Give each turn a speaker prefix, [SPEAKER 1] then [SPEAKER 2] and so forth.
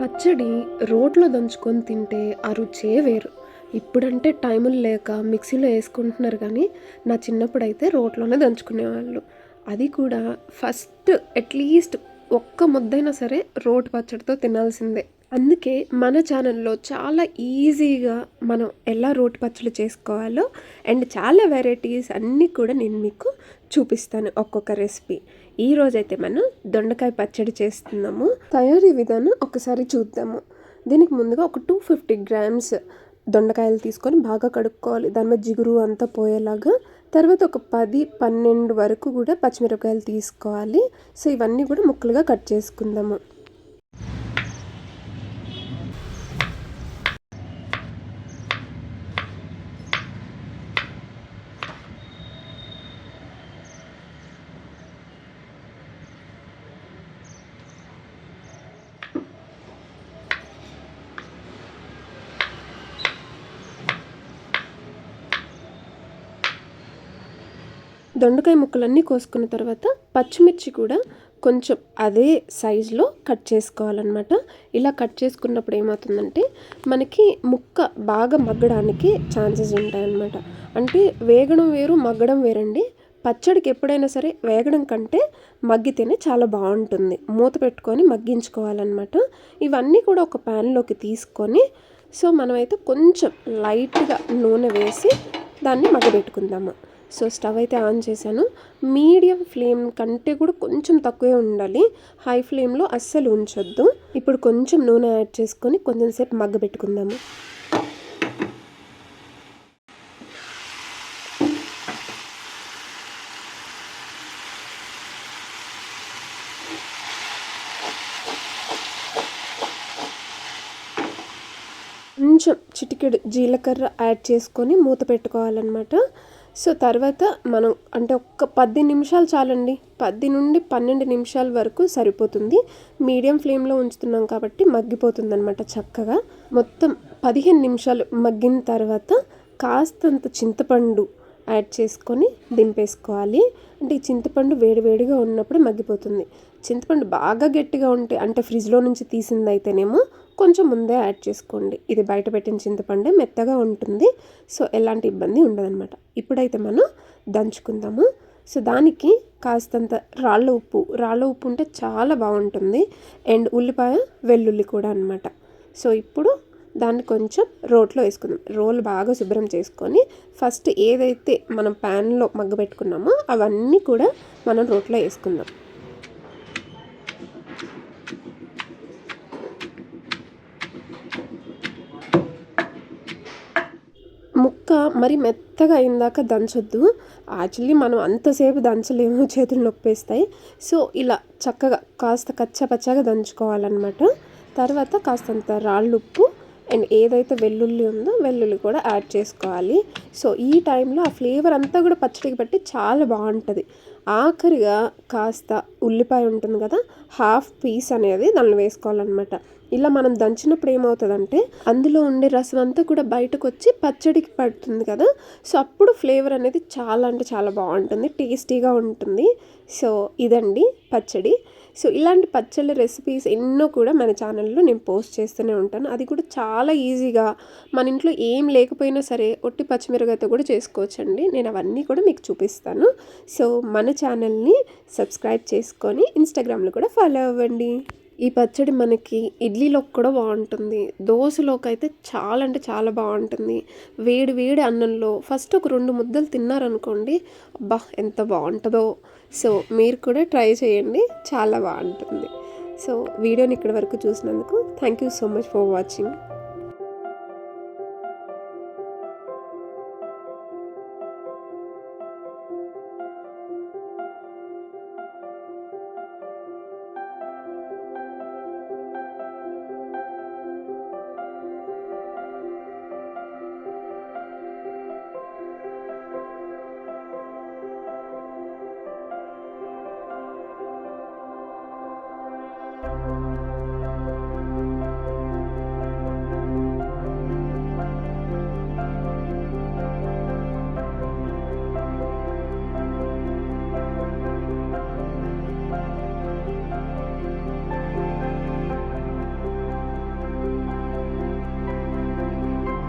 [SPEAKER 1] పచ్చడి రోట్లో దంచుకొని తింటే ఆ రుచే వేరు. ఇప్పుడంటే టైములు లేక మిక్సీలో వేసుకుంటున్నారు కానీ నా చిన్నప్పుడైతే అయితే రోట్లోనే దంచుకునేవాళ్ళు. అది కూడా ఫస్ట్ అట్లీస్ట్ ఒక్క ముద్దైనా సరే రోటి పచ్చడితో తినాల్సిందే. అందుకే మన ఛానల్లో చాలా ఈజీగా మనం ఎలా రోటి పచ్చడి చేసుకోవాలో అండ్ చాలా వెరైటీస్ అన్నీ కూడా నేను మీకు చూపిస్తాను ఒక్కొక్క రెసిపీ. ఈ రోజైతే మనం దొండకాయ పచ్చడి చేస్తున్నాము. తయారీ విధానం ఒకసారి చూద్దాము. దీనికి ముందుగా ఒక టూ ఫిఫ్టీ గ్రామ్స్ దొండకాయలు తీసుకొని బాగా కడుక్కోవాలి. దాని మీద జిగురు అంతా పోయేలాగా తర్వాత ఒక పది పన్నెండు వరకు కూడా పచ్చిమిరపకాయలు తీసుకోవాలి. సో ఇవన్నీ కూడా ముక్కలుగా కట్ చేసుకుందాము. దొండకాయ ముక్కలన్నీ కోసుకున్న తర్వాత పచ్చిమిర్చి కూడా కొంచెం అదే సైజులో కట్ చేసుకోవాలన్నమాట. ఇలా కట్ చేసుకున్నప్పుడు ఏమవుతుందంటే మనకి ముక్క బాగా మగ్గడానికి ఛాన్సెస్ ఉంటాయన్నమాట. అంటే వేగడం వేరు మగ్గడం వేరండి. పచ్చడికి ఎప్పుడైనా సరే వేగడం కంటే మగ్గితేనే చాలా బాగుంటుంది. మూత పెట్టుకొని మగ్గించుకోవాలన్నమాట. ఇవన్నీ కూడా ఒక ప్యాన్లోకి తీసుకొని సో మనమైతే కొంచెం లైట్గా నూనె వేసి దాన్ని మగ్గబెట్టుకుందాము. సో స్టవ్ అయితే ఆన్ చేశాను. మీడియం ఫ్లేమ్ కంటే కూడా కొంచెం తక్కువే ఉండాలి. హై ఫ్లేమ్లో అస్సలు ఉంచొద్దు. ఇప్పుడు కొంచెం నూనె యాడ్ చేసుకొని కొంచెం సేపు మగ్గ పెట్టుకుందాము. కొంచెం చిటికెడు జీలకర్ర యాడ్ చేసుకొని మూత పెట్టుకోవాలన్నమాట. సో తర్వాత మనం అంటే ఒక్క పది నిమిషాలు చాలండి. పది నుండి పన్నెండు నిమిషాల వరకు సరిపోతుంది. మీడియం ఫ్లేమ్లో ఉంచుతున్నాం కాబట్టి మగ్గిపోతుంది అనమాట చక్కగా. మొత్తం పదిహేను నిమిషాలు మగ్గిన తర్వాత కాస్తంత చింతపండు యాడ్ చేసుకొని దింపేసుకోవాలి. అంటే ఈ చింతపండు వేడివేడిగా ఉన్నప్పుడు మగ్గిపోతుంది. చింతపండు బాగా గట్టిగా ఉంటే అంటే ఫ్రిడ్జ్లో నుంచి తీసింది అయితేనేమో కొంచెం ముందే యాడ్ చేసుకోండి. ఇది బయట పెట్టిన చింతపండే మెత్తగా ఉంటుంది. సో ఎలాంటి ఇబ్బంది ఉండదన్నమాట. ఇప్పుడైతే మనం దంచుకుందాము. సో దానికి కాస్తంత రాళ్ళ ఉప్పు. రాళ్ళ ఉప్పు ఉంటే చాలా బాగుంటుంది. అండ్ ఉల్లిపాయ వెల్లుల్లి కూడా అనమాట సో ఇప్పుడు దాన్ని కొంచెం రోట్లో వేసుకుందాం. రోల్ బాగా శుభ్రం చేసుకొని ఫస్ట్ ఏదైతే మనం ప్యాన్లో మగ్గబెట్టుకున్నామో అవన్నీ కూడా మనం రోట్లో వేసుకుందాం ముక్క మరి మెత్తగా అయిందాక దంచొద్దు. యాక్చువల్లీ మనం అంతసేపు దంచలేము చేతులు నొప్పేస్తాయి. సో ఇలా చక్కగా కాస్త కచ్చపచ్చగా దంచుకోవాలన్నమాట. తర్వాత కాస్తంత రాళ్ళుప్పు అండ్ ఏదైతే వెల్లుల్లి ఉందో వెల్లుల్లి కూడా యాడ్ చేసుకోవాలి. సో ఈ టైంలో ఆ ఫ్లేవర్ అంతా కూడా పచ్చడికి పెట్టి చాలా బాగుంటుంది. ఆఖరిగా కాస్త ఉల్లిపాయ ఉంటుంది కదా హాఫ్ పీస్ అనేది దానిలో వేసుకోవాలన్నమాట. ఇలా మనం దంచినప్పుడు ఏమవుతుందంటే అందులో ఉండే రసం అంతా కూడా బయటకు వచ్చి పచ్చడికి పడుతుంది కదా సో అప్పుడు ఫ్లేవర్ అనేది చాలా అంటే చాలా బాగుంటుంది టేస్టీగా ఉంటుంది. సో ఇదండి పచ్చడి. సో ఇలాంటి పచ్చళ్ళ రెసిపీస్ ఎన్నో కూడా మన ఛానల్లో నేను పోస్ట్ చేస్తూనే ఉంటాను. అది కూడా చాలా ఈజీగా మన ఇంట్లో ఏం లేకపోయినా సరే ఒట్టి పచ్చిమిరకాయతో కూడా చేసుకోవచ్చండి. నేను అవన్నీ కూడా మీకు చూపిస్తాను. సో మన ఛానల్ని సబ్స్క్రైబ్ చేసుకొని ఇన్స్టాగ్రామ్లో కూడా ఫాలో అవ్వండి. ఈ పచ్చడి మనకి ఇడ్లీలోకి కూడా బాగుంటుంది. దోశలోకి అయితే చాలా అంటే చాలా బాగుంటుంది. వేడి వేడి అన్నంలో ఫస్ట్ ఒక రెండు ముద్దలు తిన్నారనుకోండి అబ్బా ఎంత బాగుంటుందో. సో మీరు కూడా ట్రై చేయండి చాలా బాగుంటుంది. సో వీడియోని ఇక్కడి వరకు చూసినందుకు thank you so much for watching.